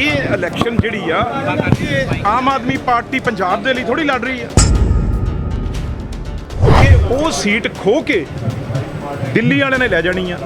ਇਹ ਇਲੈਕਸ਼ਨ ਜਿਹੜੀ ਆ ਇਹ ਆਮ ਆਦਮੀ ਪਾਰਟੀ ਪੰਜਾਬ ਦੇ ਲਈ ਥੋੜੀ ਲੜ ਰਹੀ ਆ। ਇਹ ਉਹ ਸੀਟ ਖੋ ਕੇ ਦਿੱਲੀ ਵਾਲਿਆਂ ਨੇ ਲੈ ਜਾਣੀ ਆ,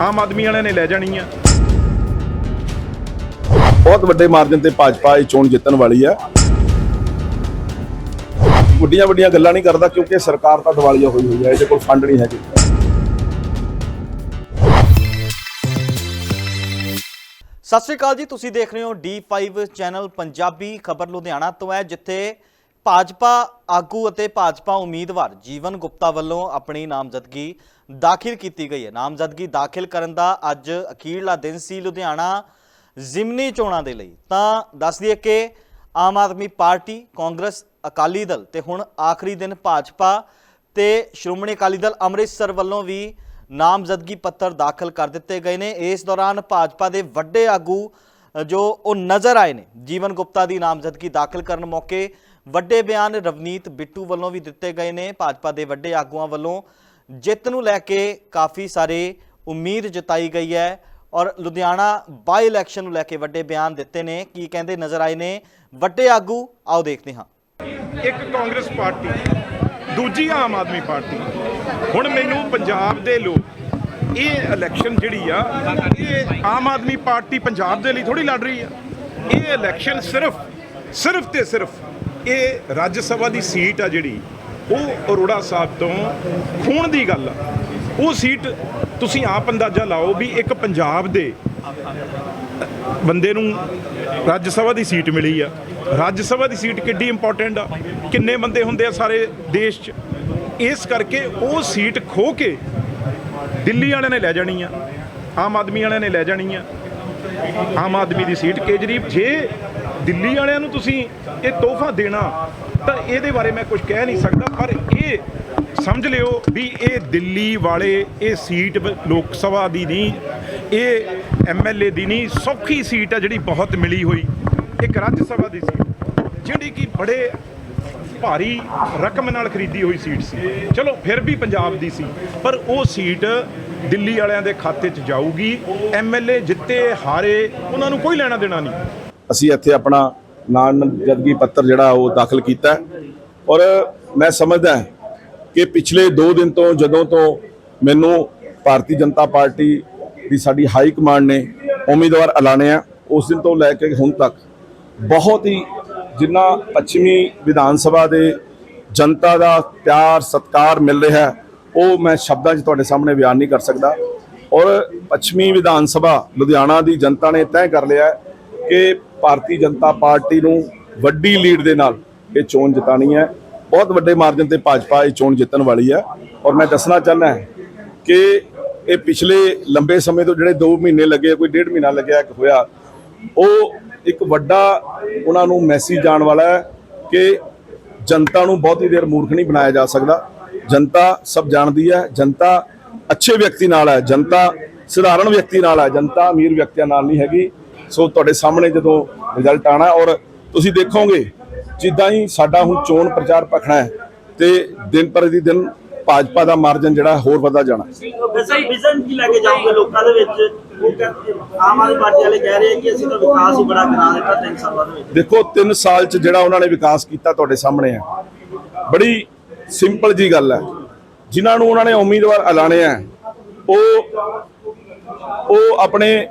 ਆਮ ਆਦਮੀ ਵਾਲਿਆਂ ਨੇ ਲੈ ਜਾਣੀ ਆ। ਬਹੁਤ ਵੱਡੇ ਮਾਰਜਨ ਤੇ ਭਾਜਪਾ ਇਹ ਚੋਣ ਜਿੱਤਣ ਵਾਲੀ ਆ। ਵੱਡੀਆਂ ਵੱਡੀਆਂ ਗੱਲਾਂ ਨਹੀਂ ਕਰਦਾ ਕਿਉਂਕਿ ਸਰਕਾਰ ਤਾਂ ਦਿਵਾਲੀਆ ਹੋਈ ਹੋਈ ਹੈ ਇਹਦੇ ਕੋਲ ਫੰਡ ਨਹੀਂ ਹੈਗੇ। ਸਤਿ ਸ਼੍ਰੀ ਅਕਾਲ ਜੀ, ਤੁਸੀਂ ਦੇਖ ਰਹੇ ਹੋ D5 ਚੈਨਲ ਪੰਜਾਬੀ ਖਬਰ ਲੁਧਿਆਣਾ ਤੋਂ ਹੈ, ਜਿੱਥੇ ਭਾਜਪਾ ਆਗੂ ਅਤੇ ਭਾਜਪਾ ਉਮੀਦਵਾਰ ਜੀਵਨ ਗੁਪਤਾ ਵੱਲੋਂ ਆਪਣੀ ਨਾਮਜ਼ਦਗੀ ਦਾਖਲ ਕੀਤੀ ਗਈ ਹੈ। ਨਾਮਜ਼ਦਗੀ ਦਾਖਲ ਕਰਨ ਦਾ ਅੱਜ ਅਖੀਰਲਾ ਦਿਨ ਸੀ ਲੁਧਿਆਣਾ ਜ਼ਿਮਨੀ ਚੋਣਾਂ ਦੇ ਲਈ। ਤਾਂ ਦੱਸ ਦਈਏ ਕਿ ਆਮ ਆਦਮੀ ਪਾਰਟੀ, ਕਾਂਗਰਸ, ਅਕਾਲੀ ਦਲ ਤੇ ਹੁਣ ਆਖਰੀ ਦਿਨ ਭਾਜਪਾ ਤੇ ਸ਼੍ਰੋਮਣੀ ਅਕਾਲੀ ਦਲ ਅੰਮ੍ਰਿਤਸਰ ਵੱਲੋਂ ਵੀ ਨਾਮਜ਼ਦਗੀ ਪੱਤਰ ਦਾਖਲ ਕਰ ਦਿੱਤੇ ਗਏ ਨੇ। ਇਸ ਦੌਰਾਨ ਭਾਜਪਾ ਦੇ ਵੱਡੇ ਆਗੂ ਜੋ ਉਹ ਨਜ਼ਰ ਆਏ ਨੇ, ਜੀਵਨ ਗੁਪਤਾ ਦੀ ਨਾਮਜ਼ਦਗੀ ਦਾਖਲ ਕਰਨ ਮੌਕੇ ਵੱਡੇ ਬਿਆਨ ਰਵਨੀਤ ਬਿੱਟੂ ਵੱਲੋਂ ਵੀ ਦਿੱਤੇ ਗਏ ਨੇ। ਭਾਜਪਾ ਦੇ ਵੱਡੇ ਆਗੂਆਂ ਵੱਲੋਂ ਜਿੱਤ ਨੂੰ ਲੈ ਕੇ ਕਾਫੀ ਸਾਰੇ ਉਮੀਦ ਜਤਾਈ ਗਈ ਹੈ ਔਰ ਲੁਧਿਆਣਾ ਬਾਈ ਇਲੈਕਸ਼ਨ ਨੂੰ ਲੈ ਕੇ ਵੱਡੇ ਬਿਆਨ ਦਿੱਤੇ ਨੇ। ਕੀ ਕਹਿੰਦੇ, ਨਜ਼ਰ ਆਏ ਨੇ? ਵੱਡੇ ਆਗੂ, ਆਓ ਦੇਖਦੇ ਹਾਂ। ਇੱਕ ਕਾਂਗਰਸ ਪਾਰਟੀ, ਦੂਜੀ ਆਮ ਆਦਮੀ ਪਾਰਟੀ। ਹੁਣ ਮੈਨੂੰ ਪੰਜਾਬ ਦੇ ਲੋਕ, ਇਹ ਇਲੈਕਸ਼ਨ ਜਿਹੜੀ ਆ, ਇਹ ਆਮ ਆਦਮੀ ਪਾਰਟੀ ਪੰਜਾਬ ਦੇ ਲਈ ਥੋੜੀ ਲੜ ਰਹੀ ਆ। ਇਹ ਇਲੈਕਸ਼ਨ ਸਿਰਫ ਸਿਰਫ ਤੇ ਸਿਰਫ ਇਹ ਰਾਜ ਸਭਾ ਦੀ ਸੀਟ ਆ ਜਿਹੜੀ, ਉਹ ਅਰੋੜਾ ਸਾਹਿਬ ਤੋਂ ਖੂਨ ਦੀ ਗੱਲ ਆ। ਉਹ ਸੀਟ ਤੁਸੀਂ ਆਪ ਅੰਦਾਜ਼ਾ ਲਾਓ ਵੀ ਇੱਕ ਪੰਜਾਬ ਦੇ ਬੰਦੇ ਨੂੰ ਰਾਜ ਸਭਾ ਦੀ ਸੀਟ ਮਿਲੀ ਆ। ਰਾਜ ਸਭਾ ਦੀ ਸੀਟ ਕਿੱਡੀ ਇੰਪੋਰਟੈਂਟ ਆ। ਕਿੰਨੇ ਬੰਦੇ ਹੁੰਦੇ ਆ ਸਾਰੇ ਦੇਸ਼ 'ਚ? ਇਸ ਕਰਕੇ ਉਹ ਸੀਟ ਖੋ ਕੇ ਦਿੱਲੀ ਵਾਲਿਆਂ ਨੇ ਲੈ ਜਾਣੀ ਆ, ਆਮ ਆਦਮੀ ਵਾਲਿਆਂ ਨੇ ਲੈ ਜਾਣੀ ਆ। ਆਮ ਆਦਮੀ ਦੀ ਸੀਟ ਕੇਜਰੀਵਾਲ, ਜੇ ਦਿੱਲੀ ਵਾਲਿਆਂ ਨੂੰ ਤੁਸੀਂ ਇਹ ਤੋਹਫਾ ਦੇਣਾ, ਤਾਂ ਇਹਦੇ ਬਾਰੇ ਮੈਂ ਕੁਝ ਕਹਿ ਨਹੀਂ ਸਕਦਾ, ਪਰ ਇਹ ਸਮਝ ਲਿਓ ਵੀ ਇਹ ਦਿੱਲੀ ਵਾਲੇ, ਇਹ ਸੀਟ ਲੋਕ ਸਭਾ ਦੀ ਨਹੀਂ, ਇਹ ਐਮਐਲਏ ਦੀ ਨਹੀਂ, ਸੌਖੀ ਸੀਟ ਆ ਜਿਹੜੀ ਬਹੁਤ ਮਿਲੀ ਹੋਈ। ਇੱਕ ਰਾਜ ਸਭਾ ਦੀ ਸੀਟ, ਜਿਹੜੀ ਕਿ ਬੜੇ ਭਾਰੀ ਰਕਮ ਨਾਲ ਖਰੀਦੀ ਹੋਈ ਸੀਟ ਸੀ। ਚਲੋ, ਫਿਰ ਵੀ ਪੰਜਾਬ ਦੀ ਸੀ। ਪਰ ਉਹ ਸੀਟ ਦਿੱਲੀ ਵਾਲਿਆਂ ਦੇ ਖਾਤੇ 'ਚ ਜਾਊਗੀ। ਐਮਐਲਏ ਜਿੱਤੇ ਹਾਰੇ, ਉਹਨਾਂ ਨੂੰ ਕੋਈ ਲੈਣਾ ਦੇਣਾ ਨਹੀਂ। ਅਸੀਂ ਇੱਥੇ ਆਪਣਾ ਨਾਮਜ਼ਦਗੀ ਪੱਤਰ ਜਿਹੜਾ ਉਹ ਦਾਖਲ ਕੀਤਾ ਔਰ ਮੈਂ ਸਮਝਦਾ ਕਿ ਪਿਛਲੇ 2 ਦਿਨ ਤੋਂ, ਜਦੋਂ ਤੋਂ ਮੈਨੂੰ ਭਾਰਤੀ ਜਨਤਾ ਪਾਰਟੀ ਦੀ ਸਾਡੀ ਹਾਈ ਕਮਾਂਡ ਨੇ ਉਮੀਦਵਾਰ ਐਲਾਨਿਆ, ਉਸ ਦਿਨ ਤੋਂ ਲੈ ਕੇ ਹੁਣ ਤੱਕ ਬਹੁਤ ਹੀ ਜਿੰਨਾ ਪੱਛਮੀ ਵਿਧਾਨ ਸਭਾ ਦੇ ਜਨਤਾ ਦਾ ਪਿਆਰ, ਸਤਿਕਾਰ ਮਿਲ ਰਿਹਾ ਉਹ ਮੈਂ ਸ਼ਬਦਾਂ 'ਚ ਤੁਹਾਡੇ ਸਾਹਮਣੇ ਬਿਆਨ ਨਹੀਂ ਕਰ ਸਕਦਾ। ਔਰ ਪੱਛਮੀ ਵਿਧਾਨ ਸਭਾ ਲੁਧਿਆਣਾ ਦੀ ਜਨਤਾ ਨੇ ਤੈਅ ਕਰ ਲਿਆ ਕਿ ਭਾਰਤੀ ਜਨਤਾ ਪਾਰਟੀ ਨੂੰ ਵੱਡੀ ਲੀਡ ਦੇ ਨਾਲ ਇਹ ਚੋਣ ਜਿਤਾਣੀ ਹੈ। ਬਹੁਤ ਵੱਡੇ ਮਾਰਜਨ ਤੇ ਭਾਜਪਾ ਇਹ ਚੋਣ ਜਿੱਤਣ ਵਾਲੀ ਹੈ। ਔਰ ਮੈਂ ਦੱਸਣਾ ਚਾਹੁੰਦਾ ਹਾਂ ਕਿ ਇਹ ਪਿਛਲੇ ਲੰਬੇ ਸਮੇਂ ਤੋਂ ਜਿਹੜੇ 2 ਮਹੀਨੇ ਲੱਗੇ, ਕੋਈ ਡੇਢ ਮਹੀਨਾ ਲੱਗਿਆ, ਇੱਕ ਹੋਇਆ ਉਹ ਇੱਕ ਵੱਡਾ ਉਹਨਾਂ ਨੂੰ ਮੈਸੇਜ ਜਾਣ ਵਾਲਾ ਹੈ ਕਿ ਜਨਤਾ ਨੂੰ ਬਹੁਤੀ ਦੇਰ ਮੂਰਖ ਨਹੀਂ ਬਣਾਇਆ ਜਾ ਸਕਦਾ। ਜਨਤਾ ਸਭ ਜਾਣਦੀ ਹੈ, ਜਨਤਾ ਅੱਛੇ ਵਿਅਕਤੀ ਨਾਲ ਹੈ, ਜਨਤਾ ਸਧਾਰਨ ਵਿਅਕਤੀ ਨਾਲ ਹੈ, ਜਨਤਾ ਅਮੀਰ ਵਿਅਕਤੀਆਂ ਨਾਲ ਨਹੀਂ ਹੈਗੀ। ਸੋ ਤੁਹਾਡੇ ਸਾਹਮਣੇ ਜਦੋਂ ਰਿਜ਼ਲਟ ਆਣਾ ਔਰ ਤੁਸੀਂ ਦੇਖੋਗੇ, ਜਿੱਦਾਂ ਹੀ ਸਾਡਾ ਹੁਣ ਚੋਣ ਪ੍ਰਚਾਰ ਭਖਣਾ ਹੈ ਤੇ ਦਿਨ ਪਰ ਦੀ ਦਿਨ ਭਾਜਪਾ ਦਾ ਮਾਰਜਨ ਜਿਹੜਾ ਹੋਰ ਵਧਦਾ ਜਾਣਾ। ਵਿਜ਼ਨ ਕੀ ਲੈ ਕੇ ਜਾਓਗੇ ਲੋਕਾਂ ਦੇ ਵਿੱਚ? ਆਮ ਆਦਮੀ ਪਾਰਟੀ ਵਾਲੇ ਕਹਿ ਰਹੇ ਕਿ ਅਸੀਂ ਤਾਂ ਵਿਕਾਸ ਹੀ ਬੜਾ ਕਰਾ ਦਿੱਤਾ ਤਿੰਨ ਸਾਲਾਂ ਦੇ ਵਿੱਚ। ਦੇਖੋ 3 ਸਾਲ ਚ ਜਿਹੜਾ ਉਹਨਾਂ ਨੇ ਵਿਕਾਸ ਕੀਤਾ ਤੁਹਾਡੇ ਸਾਹਮਣੇ ਹੈ ਬੜੀ ਸਿੰਪਲ ਜੀ ਗੱਲ ਹੈ ਜਿਨ੍ਹਾਂ ਨੂੰ ਉਹਨਾਂ ਨੇ ਉਮੀਦਵਾਰ ਐਲਾਨਿਆ ਹੈ, ਉਹ ਉਹ ਆਪਣੇ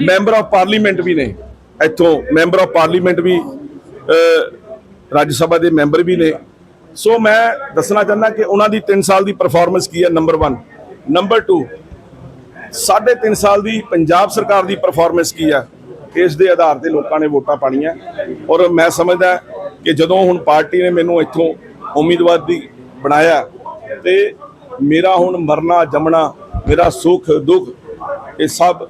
ਮੈਂਬਰ ਆਫ ਪਾਰਲੀਮੈਂਟ ਵੀ ਨੇ। ਇੱਥੋਂ ਮੈਂਬਰ ਆਫ ਪਾਰਲੀਮੈਂਟ ਵੀ ਰਾਜ ਸਭਾ ਦੇ ਮੈਂਬਰ ਵੀ ਨੇ। ਸੋ ਮੈਂ ਦੱਸਣਾ ਚਾਹੁੰਦਾ ਕਿ ਉਹਨਾਂ ਦੀ 3 ਸਾਲ ਦੀ ਪਰਫਾਰਮੈਂਸ ਕੀ ਹੈ ਨੰਬਰ 1 ਨੰਬਰ 2 ਸਾਢੇ 3 ਸਾਲ ਦੀ ਪੰਜਾਬ ਸਰਕਾਰ ਦੀ ਪਰਫਾਰਮੈਂਸ ਕੀ ਹੈ ਇਸ ਦੇ ਆਧਾਰ ਤੇ ਲੋਕਾਂ ਨੇ ਵੋਟਾਂ ਪਾਣੀਆਂ ਔਰ ਮੈਂ ਸਮਝਦਾ ਕਿ ਜਦੋਂ ਹੁਣ ਪਾਰਟੀ ਨੇ ਮੈਨੂੰ ਇੱਥੋਂ ਉਮੀਦਵਾਰ ਦੀ ਬਣਾਇਆ ਤੇ ਮੇਰਾ ਹੁਣ ਮਰਨਾ, ਜਮਣਾ, ਮੇਰਾ ਸੁੱਖ, ਦੁੱਖ, ਇਹ ਸਭ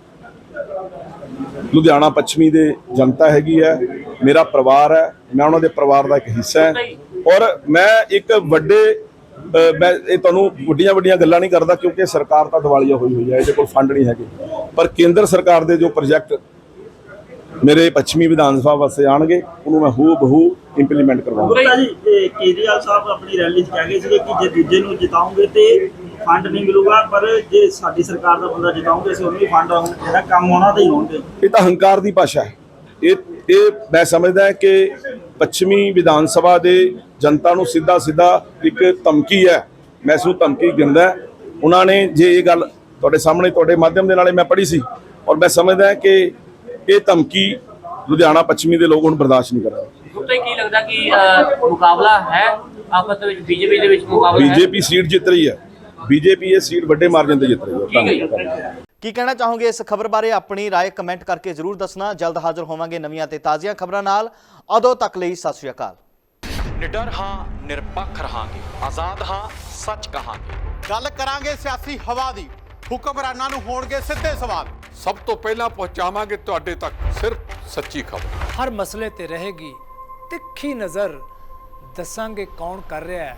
ਲੁਧਿਆਣਾ ਪੱਛਮੀ ਦੇ ਜਨਤਾ ਹੈਗੀ ਹੈ, ਮੇਰਾ ਪਰਿਵਾਰ ਹੈ, ਮੈਂ ਉਹਨਾਂ ਦੇ ਪਰਿਵਾਰ ਦਾ ਇੱਕ ਹਿੱਸਾ ਹਾਂ। ਔਰ ਮੈਂ ਇੱਕ ਵੱਡੇ ਮੈਂ ਇਹ ਤੁਹਾਨੂੰ ਵੱਡੀਆਂ ਵੱਡੀਆਂ ਗੱਲਾਂ ਨਹੀਂ ਕਰਦਾ ਕਿਉਂਕਿ ਸਰਕਾਰ ਤਾਂ ਦਿਵਾਲੀਆ ਹੋਈ ਹੋਈ ਹੈ ਇਹਦੇ ਕੋਲ ਫੰਡ ਨਹੀਂ ਹੈਗੇ। ਪਰ ਕੇਂਦਰ ਸਰਕਾਰ ਦੇ ਜੋ ਪ੍ਰੋਜੈਕਟ ਮੇਰੇ ਪੱਛਮੀ ਵਿਧਾਨ ਸਭਾ ਵਾਸਤੇ ਆਣਗੇ ਉਹਨੂੰ ਮੈਂ ਹੂ ਬਹੂ ਇੰਪਲੀਮੈਂਟ ਕਰਵਾਉਂਗਾ ਜੀ ਕੇਜਰੀਵਾਲ ਸਾਹਿਬ ਆਪਣੀ ਰੈਲੀ 'ਚ ਕਹਿ ਗਏ ਸੀਗੇ ਕਿ ਜੇ ਦੂਜੇ ਨੂੰ ਜਿਤਾਉਂਗੇ ਤੇ ਫੰਡ ਨਹੀਂ ਮਿਲੂਗਾ ਪਰ ਜੇ ਸਾਡੀ ਸਰਕਾਰ ਦਾ ਬੰਦਾ ਜਿਤਾਉਂਗੇ ਅਸੀਂ ਉਹਨੂੰ ਵੀ ਫੰਡ ਜਿਹੜਾ ਕੰਮ ਉਹਨਾਂ ਦੇ ਹੀ ਹੋਣਗੇ। ਇਹ ਤਾਂ ਹੰਕਾਰ ਦੀ ਭਾਸ਼ਾ ਹੈ। ਇਹ ਇਹ ਮੈਂ ਸਮਝਦਾ ਕਿ ਪੱਛਮੀ ਵਿਧਾਨ ਸਭਾ ਦੇ ਜਨਤਾ ਨੂੰ ਸਿੱਧਾ ਸਿੱਧਾ ਇੱਕ ਧਮਕੀ ਹੈ ਮੈਂ ਇਸ ਨੂੰ ਧਮਕੀ ਗਿਣਦਾ। ਉਹਨਾਂ ਨੇ ਜੇ ਇਹ ਗੱਲ ਤੁਹਾਡੇ ਸਾਹਮਣੇ ਤੁਹਾਡੇ ਮਾਧਿਅਮ ਦੇ ਨਾਲੇ ਮੈਂ ਪੜ੍ਹੀ ਸੀ ਔਰ ਮੈਂ ਸਮਝਦਾ ਕਿ ਇਹ ਧਮਕੀ ਲੁਧਿਆਣਾ ਪੱਛਮੀ ਦੇ ਲੋਕ ਹੁਣ ਬਰਦਾਸ਼ਤ ਨਹੀਂ ਕਰਨਗੇ ਜੀ ਕੀ ਲੱਗਦਾ ਕਿ ਮੁਕਾਬਲਾ ਹੈ? ਆਪਸ ਵਿੱਚ ਬੀਜੇਪੀ ਦੇ ਵਿੱਚ ਮੁਕਾਬਲਾ ਹੈ? ਬੀਜੇਪੀ ਸੀਟ ਜਿੱਤ ਰਹੀ ਹੈ। ਬੀਜੇਪੀ ਇਹ ਸੀਟ ਵੱਡੇ ਮਾਰਜਨ ਤੇ ਜਿੱਤ ਰਹੀ ਹੈ। ਧੰਨਵਾਦ। ਕੀ ਕਹਿਣਾ ਚਾਹੋਗੇ ਇਸ ਖਬਰ ਬਾਰੇ ਆਪਣੀ رائے ਕਮੈਂਟ ਕਰਕੇ ਜ਼ਰੂਰ ਦੱਸਣਾ ਜਲਦ ਹਾਜ਼ਰ ਹੋਵਾਂਗੇ ਨਵੀਆਂ ਤੇ ਤਾਜ਼ੀਆਂ ਖਬਰਾਂ ਨਾਲ ਉਦੋਂ ਤੱਕ ਲਈ ਸਤਿ ਸ਼੍ਰੀ ਅਕਾਲ ਨਿਡਰ ਹਾਂ ਨਿਰਪੱਖ ਰਹਾਂਗੇ ਆਜ਼ਾਦ ਹਾਂ ਸੱਚ ਕਹਾਂਗੇ ਗੱਲ ਕਰਾਂਗੇ ਸਿਆਸੀ ਹਵਾ ਦੀ ਹੁਕਮਰਾਨਾਂ ਨੂੰ ਹੋਣਗੇ ਸਿੱਧੇ ਸਵਾਲ ਸਭ ਤੋਂ ਪਹਿਲਾਂ ਪਹੁੰਚਾਵਾਂਗੇ ਤੁਹਾਡੇ ਤੱਕ ਸਿਰਫ ਸੱਚੀ ਖਬਰ ਹਰ ਮਸਲੇ ਤੇ ਰਹੇਗੀ ਤਿੱਖੀ ਨਜ਼ਰ ਦੱਸਾਂਗੇ ਕੌਣ ਕਰ ਰਿਹਾ ਹੈ